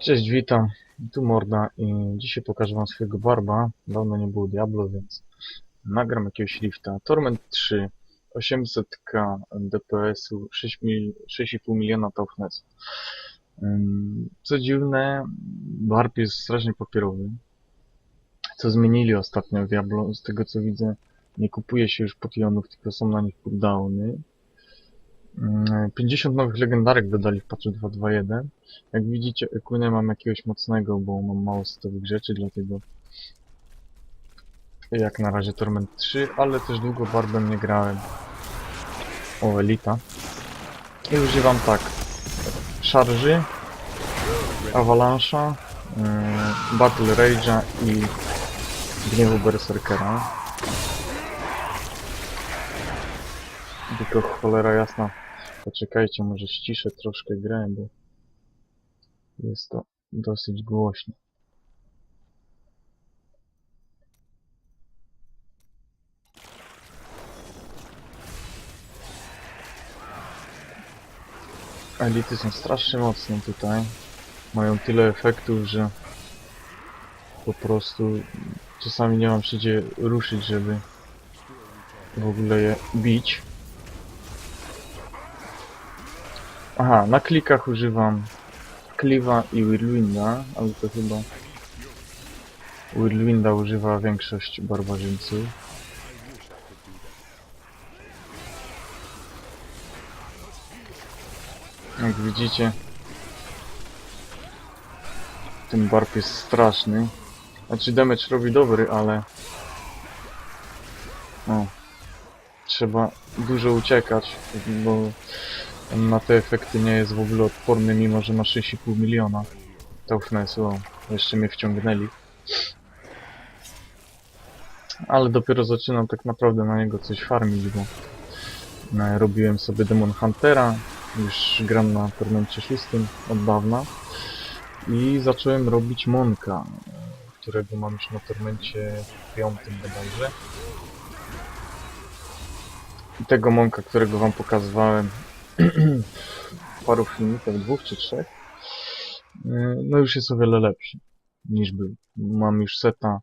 Cześć, witam. Tu Morda i dzisiaj pokażę wam swojego barba. Dawno nie było Diablo, więc nagram jakiegoś lifta. Torment 3, 800k DPS-u, 6 mil- 6,5 miliona toughness. Co dziwne, barb jest strasznie papierowy. Co zmienili ostatnio w Diablo, z tego co widzę, nie kupuje się już potionów, tylko są na nich cooldowny. Ym, 50 nowych legendarek dodali w patchu 2.2.1. Jak widzicie, Equinę mam jakiegoś mocnego, bo mam mało stowych rzeczy, dlatego jak na razie Torment 3, ale też długo barbem nie grałem. O, Elita. I używam tak. Szarży, Avalanche'a, yy, Battle Rage'a i Gniewu Berserkera. Tylko cholera jasna. Poczekajcie, może ściszę troszkę grę, bo jest to dosyć głośno. Elity są strasznie mocne tutaj. Mają tyle efektów, że po prostu czasami nie mam się gdzie ruszyć, żeby w ogóle je bić. Aha, na klikach używam Cliva i Whirlwinda, ale to chyba Whirlwinda używa większość barbarzyńców. Jak widzicie, ten barb jest straszny. Znaczy damage robi dobry, ale o, trzeba dużo uciekać, bo na te efekty nie jest w ogóle odporny, mimo że ma 6,5 miliona toughness. O, jeszcze mnie wciągnęli. Ale dopiero zaczynam tak naprawdę na niego coś farmić, bo e, robiłem sobie Demon Huntera, już gram na Tormencie 6 od dawna i zacząłem robić Monka, którego mam już na Tormencie 5 bodajże. I tego Monka, którego wam pokazywałem paru filmikach, dwóch czy trzech, yy, no już jest o wiele lepszy niż był. Mam już seta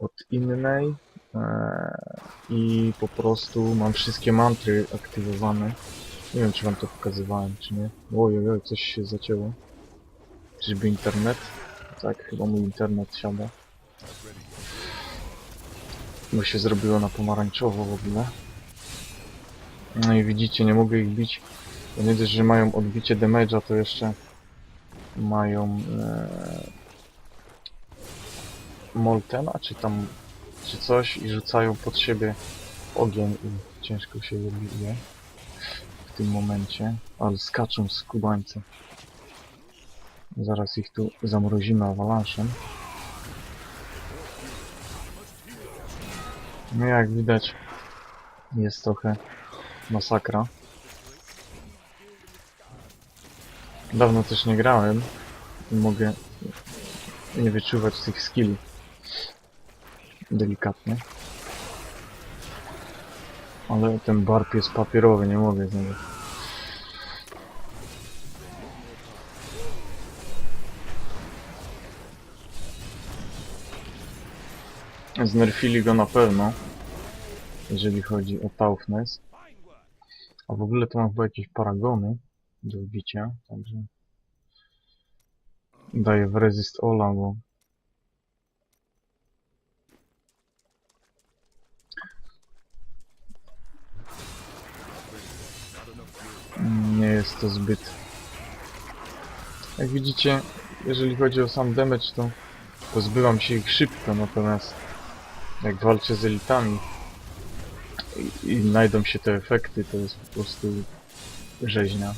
od innej ee, i po prostu mam wszystkie mantry aktywowane. Nie wiem, czy wam to pokazywałem, czy nie. Oj, oj, oj, coś się zacięło. Czyżby internet? Tak, chyba mój internet siada. Bo się zrobiło na pomarańczowo w ogóle. No i widzicie, nie mogę ich bić. To nie dość, że mają odbicie damage'a, to jeszcze mają e, Moltena, czy tam czy coś i rzucają pod siebie ogień i ciężko się je bije w tym momencie, ale skaczą z kubańca. Zaraz ich tu zamrozimy avalanszem. No jak widać jest trochę masakra. Dawno też nie grałem i mogę nie wyczuwać tych skilli delikatnie. Ale ten barb jest papierowy, nie mogę z niego. Znerfili go na pewno, jeżeli chodzi o toughness. A w ogóle to mam chyba jakieś paragony do wbicia, także daję w resist Ola, bo nie jest to zbyt. Jak widzicie jeżeli chodzi o sam damage to pozbywam się ich szybko natomiast jak walczę z elitami i, znajdą się te efekty to jest po prostu rzeźnia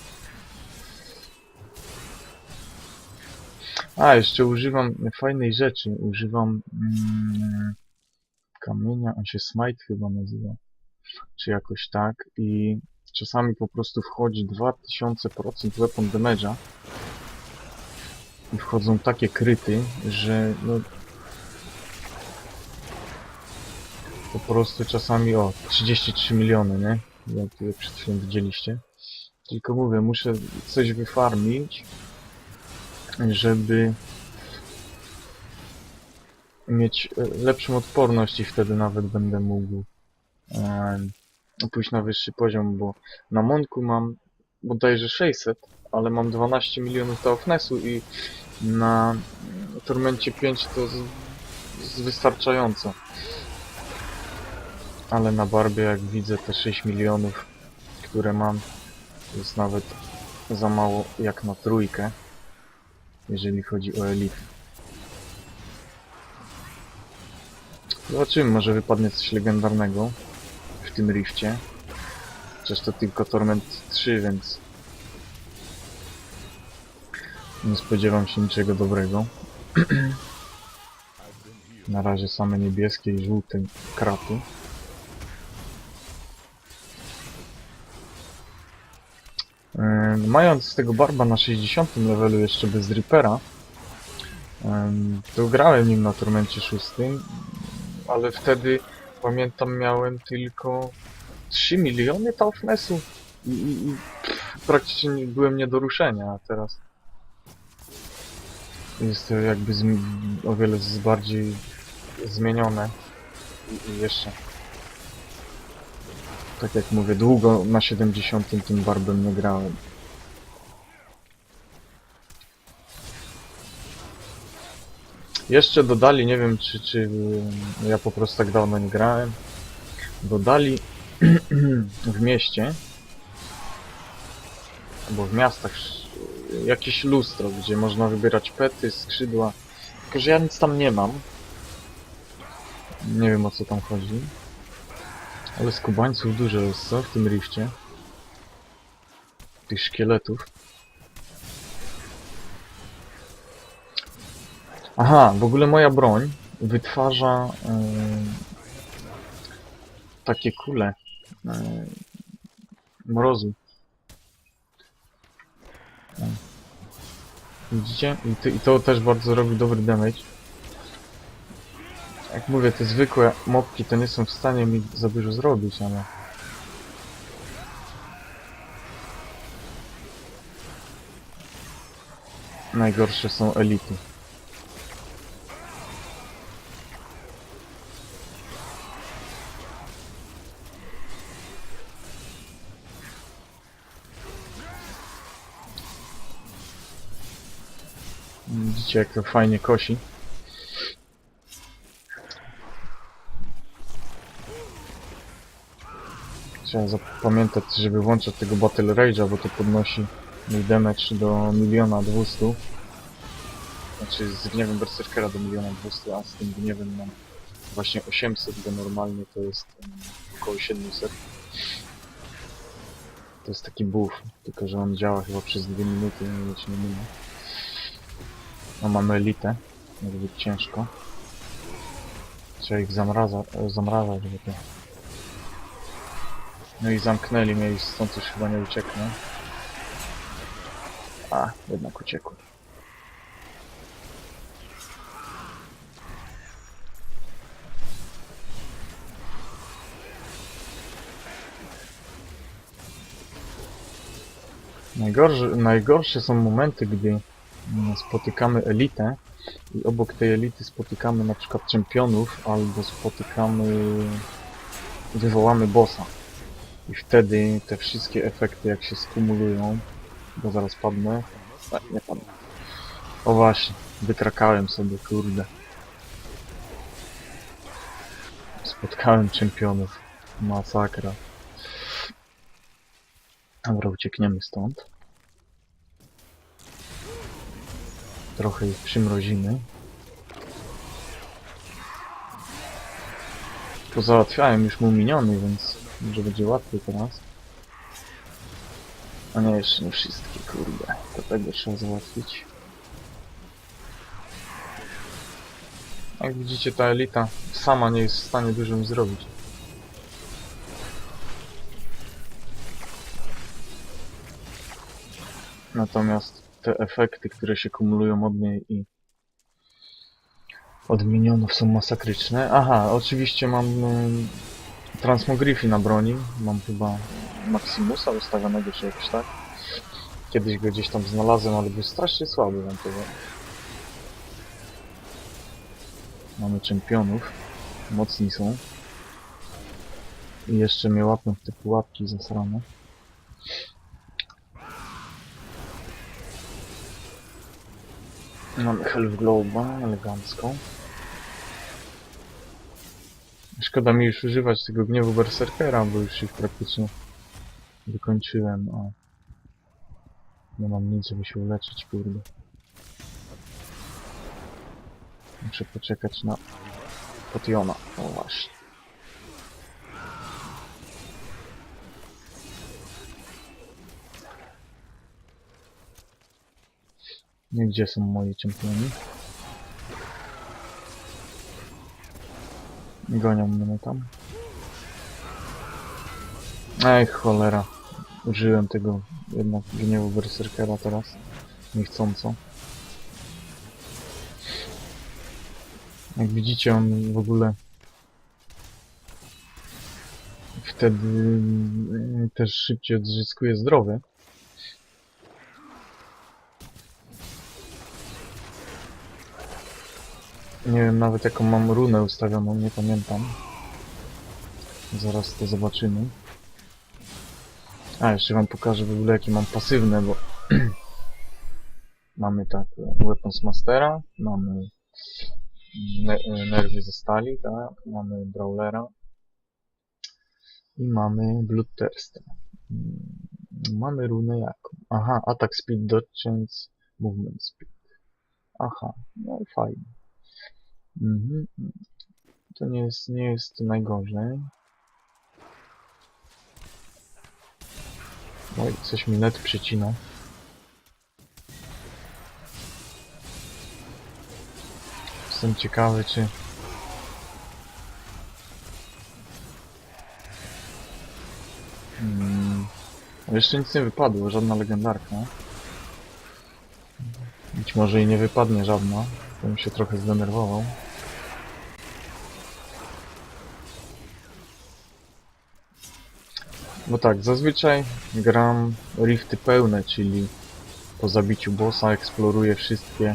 A, jeszcze używam fajnej rzeczy. Używam mm, kamienia, on się Smite chyba nazywa. Czy jakoś tak. I czasami po prostu wchodzi 2000% weapon damage'a. I wchodzą takie kryty, że no... Po prostu czasami, o, 33 miliony, nie? Jak tutaj przed chwilą widzieliście. Tylko mówię, muszę coś wyfarmić żeby mieć e, lepszą odporność i wtedy nawet będę mógł em, pójść na wyższy poziom, bo na Monku mam bodajże 600, ale mam 12 milionów Taofnesu i na Tormencie 5 to z, z wystarczająco. Ale na Barbie jak widzę te 6 milionów, które mam, jest nawet za mało jak na trójkę, jeżeli chodzi o elitę. Zobaczymy, może wypadnie coś legendarnego w tym rifcie. Chociaż to tylko Torment 3, więc nie spodziewam się niczego dobrego. Na razie same niebieskie i żółte kraty. Mając tego barba na 60 levelu jeszcze bez Reapera, to grałem nim na Tormencie 6, ale wtedy pamiętam miałem tylko 3 miliony Taufnesu i, i, i praktycznie nie- byłem nie do ruszenia, a teraz jest to jakby o wiele z bardziej zmienione i, i jeszcze tak jak mówię, długo na 70 tym barbem nie grałem. Jeszcze dodali, nie wiem czy, czy y, ja po prostu tak dawno nie grałem, dodali w mieście albo w miastach jakieś lustro, gdzie można wybierać pety, skrzydła, tylko że ja nic tam nie mam. Nie wiem o co tam chodzi. Ale skubańców dużo jest, co? W tym rifcie. Tych szkieletów. Aha, w ogóle moja broń wytwarza em, takie kule em, mrozu. Widzicie? I, I to też bardzo robi dobry damage. Jak mówię, te zwykłe mopki to nie są w stanie mi za dużo zrobić, ale... Najgorsze są elity. Widzicie jak to fajnie kosi. Trzeba zapamiętać, żeby włączać tego Battle Rage'a, bo to podnosi mój damage do miliona dwustu. Znaczy z gniewem Berserkera do miliona dwustu, a z tym gniewem mam właśnie 800, bo normalnie to jest um, około 700. To jest taki buff, tylko że on działa chyba przez 2 minuty, nie wiem nie minę. No mamy elitę, może być ciężko. Trzeba ich zamraza, zamrażać, żeby to no i zamknęli mnie i stąd już chyba nie ucieknę. A, jednak uciekłem. Najgorsze, najgorsze są momenty, gdy spotykamy elitę i obok tej elity spotykamy na przykład czempionów albo spotykamy wywołamy bossa. I wtedy te wszystkie efekty jak się skumulują, bo zaraz padnę. A, nie padnę. O właśnie, wykrakałem sobie, kurde. Spotkałem czempionów. Masakra. Dobra, uciekniemy stąd. Trochę ich przymrozimy. Pozałatwiałem już mu miniony, więc może będzie łatwiej teraz. A nie, jeszcze nie wszystkie, kurde. To tego trzeba załatwić. Jak widzicie, ta elita sama nie jest w stanie dużo mi zrobić. Natomiast te efekty, które się kumulują od niej i od minionów są masakryczne. Aha, oczywiście mam Transmogrifi na broni. Mam chyba Maximusa ustawionego czy jakoś tak. Kiedyś go gdzieś tam znalazłem, ale był strasznie słaby wam powiem. Mamy czempionów. Mocni są. I jeszcze mnie łapią w te pułapki zasrane. Mamy Health Globe, elegancko. Szkoda mi już używać tego gniewu Berserkera, bo już ich praktycznie wykończyłem, a nie mam nic, żeby się uleczyć, kurde. Muszę poczekać na Potiona. O właśnie. Gdzie są moi czempioni? Gonią mnie tam. Ej, cholera. Użyłem tego jednak gniewu berserkera teraz. Niechcąco. Jak widzicie, on w ogóle wtedy mm, też szybciej odzyskuje zdrowie. Nie wiem nawet jaką mam runę ustawioną, nie pamiętam. Zaraz to zobaczymy. A, jeszcze wam pokażę w ogóle jakie mam pasywne, bo mamy tak e, Weapons Mastera, mamy ne e, nerwy ze stali, tak, mamy Brawlera i mamy Bloodthirsta. Mm, Mamy runę jaką? Aha, Attack Speed, Dodge Chance, Movement Speed. Aha, no fajnie. Mhm. To nie jest, nie jest najgorzej. Oj, coś mi net przycina. Jestem ciekawy, czy... Hmm. Jeszcze nic nie wypadło, żadna legendarka. Być może i nie wypadnie żadna. Bym się trochę zdenerwował. No tak, zazwyczaj gram rifty pełne, czyli po zabiciu bossa eksploruję wszystkie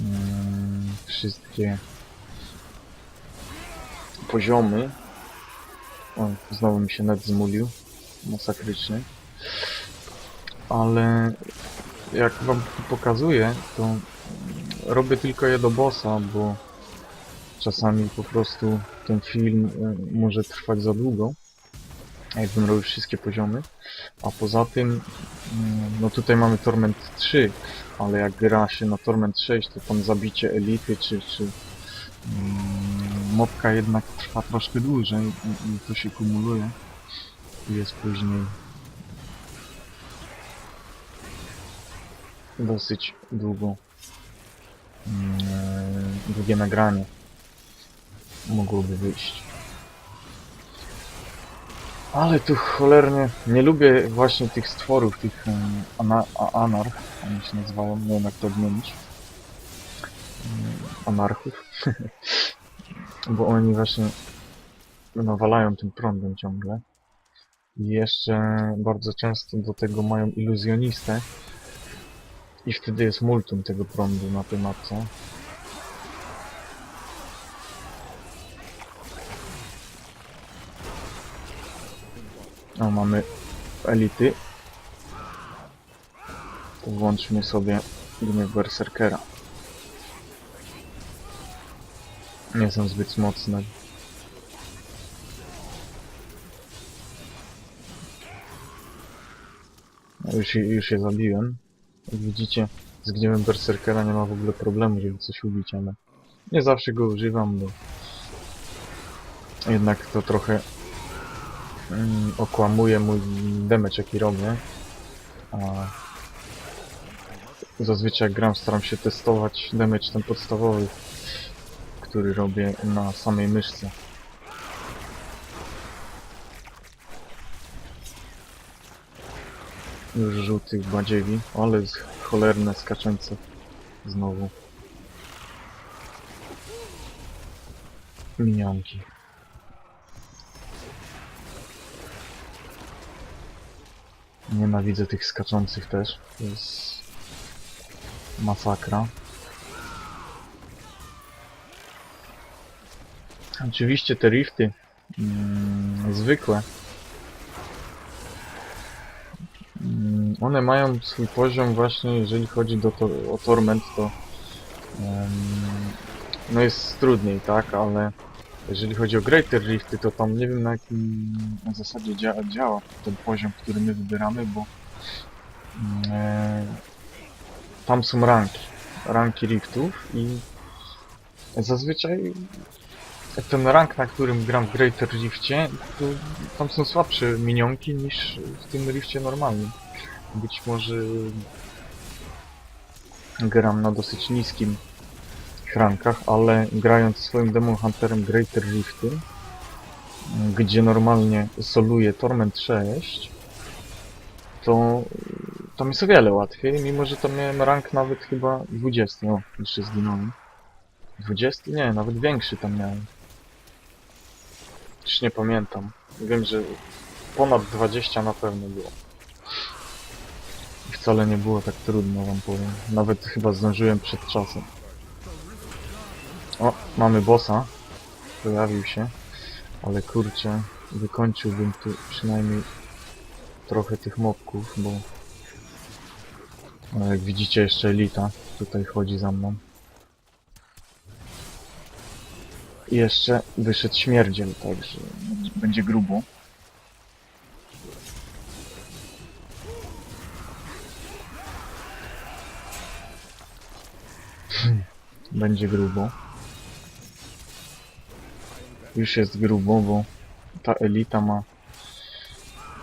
mm, wszystkie poziomy. O, znowu mi się net zmulił. Masakryczny. Ale jak wam pokazuję, to robię tylko je do bossa, bo czasami po prostu ten film y, może trwać za długo. Jakbym robił wszystkie poziomy. A poza tym, mm, no tutaj mamy Torment 3, ale jak gra się na Torment 6, to tam zabicie elity czy, czy mm, mopka jednak trwa troszkę dłużej i, to się kumuluje. I jest później dosyć długo mm, długie nagranie mogłoby wyjść. Ale tu cholernie nie lubię właśnie tych stworów, tych em, ana a- anarch, oni się nazywają, nie wiem jak to odmienić. Mm, Anarchów. Bo oni właśnie nawalają tym prądem ciągle. I jeszcze bardzo często do tego mają iluzjonistę. I wtedy jest multum tego prądu na tej mapce. O, mamy elity. To włączmy sobie gniew Berserkera. Nie są zbyt mocne. No, Już, już je zabiłem. Jak widzicie, z gniewem Berserkera nie ma w ogóle problemu, żeby coś ubić, ale nie zawsze go używam, bo jednak to trochę mm, okłamuje mój damage jaki robię. A zazwyczaj jak gram staram się testować damage ten podstawowy, który robię na samej myszce. Już żółtych badziewi, ale cholerne skaczące znowu. Minionki. Nienawidzę tych skaczących też. To jest masakra. Oczywiście te rifty mm, zwykłe. Mm, one mają swój poziom właśnie, jeżeli chodzi do to, o Torment, to no jest trudniej, tak, ale jeżeli chodzi o Greater Rifty, to tam nie wiem na jakim zasadzie dzia działa ten poziom, który my wybieramy, bo mm, e, tam są ranki, ranki Riftów i zazwyczaj ten rank, na którym gram w Greater Rifcie, to tam są słabsze minionki niż w tym Rifcie normalnym. Być może gram na dosyć niskim rankach, ale grając swoim Demon Hunterem Greater Rifty, gdzie normalnie soluje Torment 6, to tam jest o wiele łatwiej, mimo że tam miałem rank nawet chyba 20. O, jeszcze zginąłem. 20? Nie, nawet większy tam miałem. Już nie pamiętam. Wiem, że ponad 20 na pewno było. I wcale nie było tak trudno, wam powiem. Nawet chyba zdążyłem przed czasem. O, mamy bossa. Pojawił się. Ale kurczę, wykończyłbym tu przynajmniej trochę tych mobków, bo... No, jak widzicie jeszcze elita tutaj chodzi za mną. I jeszcze wyszedł śmierdziel, także będzie grubo. Hmm, Będzie grubo. Już jest grubo, bo ta elita ma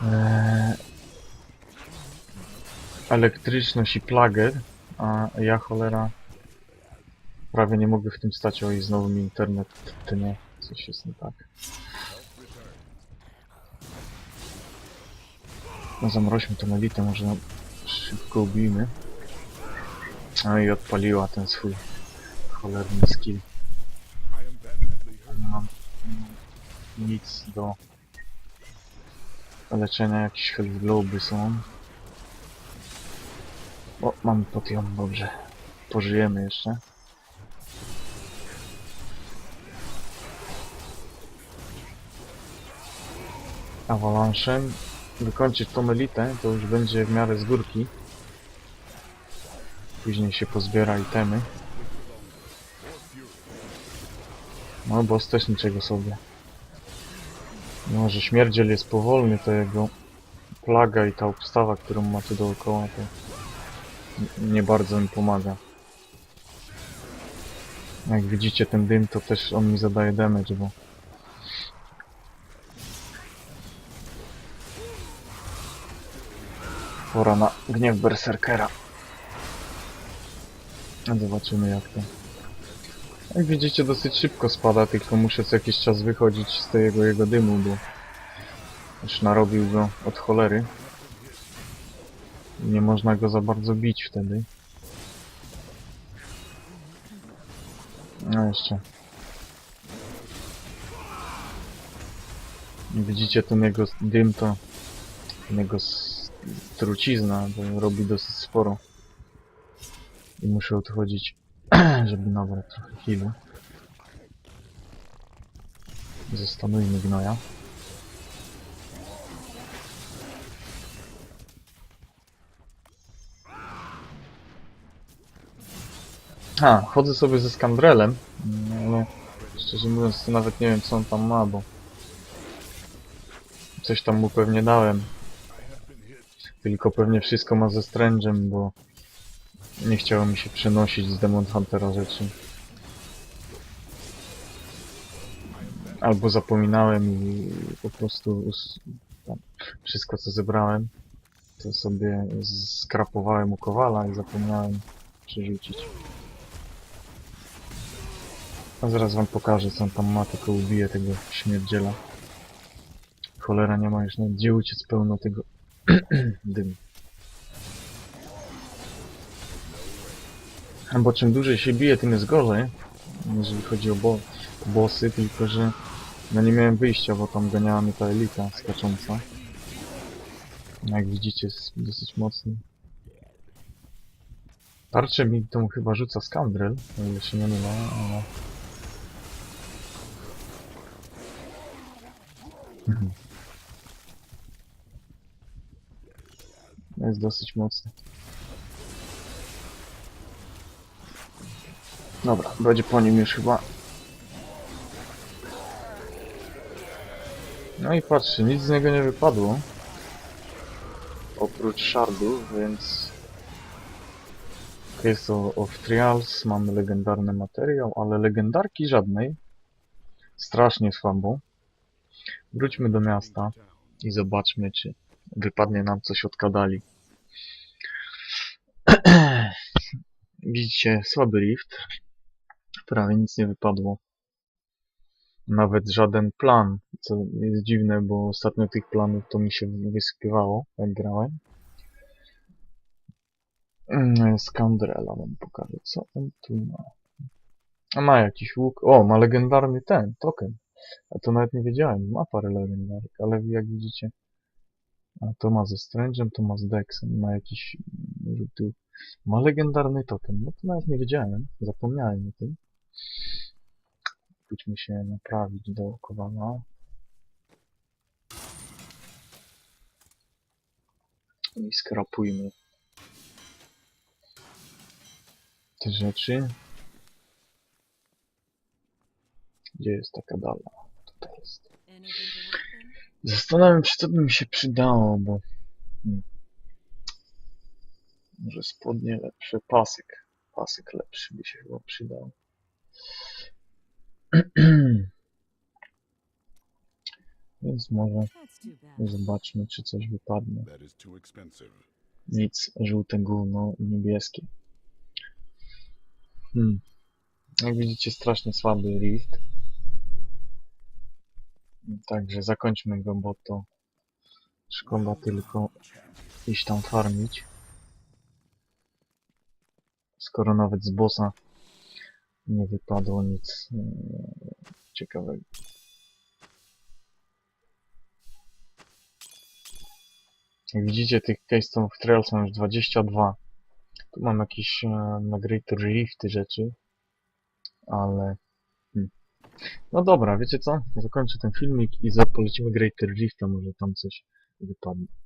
e, elektryczność i plagę, a ja cholera prawie nie mogę w tym stać, o i znowu mi internet tnie, coś jest nie tak. No zamroźmy tą elitę, może szybko ubijmy. No i odpaliła ten swój cholerny skill. Nie mam nic do leczenia, jakieś health globy są. O, mamy potion, dobrze. Pożyjemy jeszcze. Avalanche'em wykończyć tą elitę, to już będzie w miarę z górki. Później się pozbiera itemy. No, boss też niczego sobie. Mimo, że śmierdziel jest powolny, to jego plaga i ta obstawa, którą ma tu dookoła, to nie bardzo mi pomaga. Jak widzicie ten dym, to też on mi zadaje damage, bo pora na gniew berserkera. A Zobaczymy jak to. Jak widzicie dosyć szybko spada, tylko muszę co jakiś czas wychodzić z tego jego dymu, bo już narobił go od cholery. Nie można go za bardzo bić wtedy. No jeszcze. Widzicie ten jego dym to ten jego trucizna, to robi dosyć sporo. I muszę odchodzić, żeby nabrać trochę healu. Zastanujmy gnoja. A, chodzę sobie ze skandrelem, ale szczerze mówiąc to nawet nie wiem co on tam ma, bo coś tam mu pewnie dałem. Tylko pewnie wszystko ma ze strężem, bo nie chciało mi się przenosić z Demon Huntera rzeczy. Albo zapominałem i po prostu wszystko co zebrałem, to sobie skrapowałem u Kowala i zapomniałem przerzucić. A zaraz wam pokażę co on tam ma, tylko ubiję tego śmierdziela. Cholera nie ma już nawet gdzie uciec pełno tego dymu. Bo czym dłużej się bije, tym jest gorzej, jeżeli chodzi o bo bossy, tylko że no nie miałem wyjścia, bo tam ganiała mnie ta elita skacząca. Jak widzicie jest dosyć mocny. Tarczę mi tą chyba rzuca Scoundrel, o ile się nie mylę, ale... Jest dosyć mocny. Dobra, będzie po nim już chyba. No i patrzcie, nic z niego nie wypadło. Oprócz shardów, więc... To of Trials, mamy legendarny materiał, ale legendarki żadnej. Strasznie słabo. Wróćmy do miasta i zobaczmy, czy wypadnie nam coś od kadali. Widzicie, słaby lift. Prawie nic nie wypadło. Nawet żaden plan, co jest dziwne, bo ostatnio tych planów to mi się wysypywało, jak grałem. Mm, Scoundrela wam pokażę, co on tu ma. A ma jakiś łuk. O, ma legendarny ten, token. A to nawet nie wiedziałem, ma parę legendarek, ale jak widzicie, a to ma ze Strange'em, to ma z Dexem, ma jakiś mm. Ma legendarny token, no to nawet nie wiedziałem, zapomniałem o tym. Pójdźmy się naprawić do Kowala. I skrapujmy te rzeczy. Gdzie jest taka dala? Tutaj jest. Zastanawiam się, co by mi się przydało, bo... Hmm. Może spodnie lepsze, pasek. Pasek lepszy by się chyba przydał. Więc może zobaczmy, czy coś wypadnie. Nic, żółte gówno i niebieskie. Hmm. Jak widzicie, strasznie słaby rift. Także zakończmy go, bo to szkoda tylko iść tam farmić. Skoro nawet z bossa nie wypadło nic e, ciekawego. Jak widzicie, tych Keystone Trails mam już 22. Tu mam jakieś e, na Greater Rifty rzeczy, ale... Hmm. No dobra, wiecie co? Zakończę ten filmik i polecimy Greater Rifta, może tam coś wypadnie.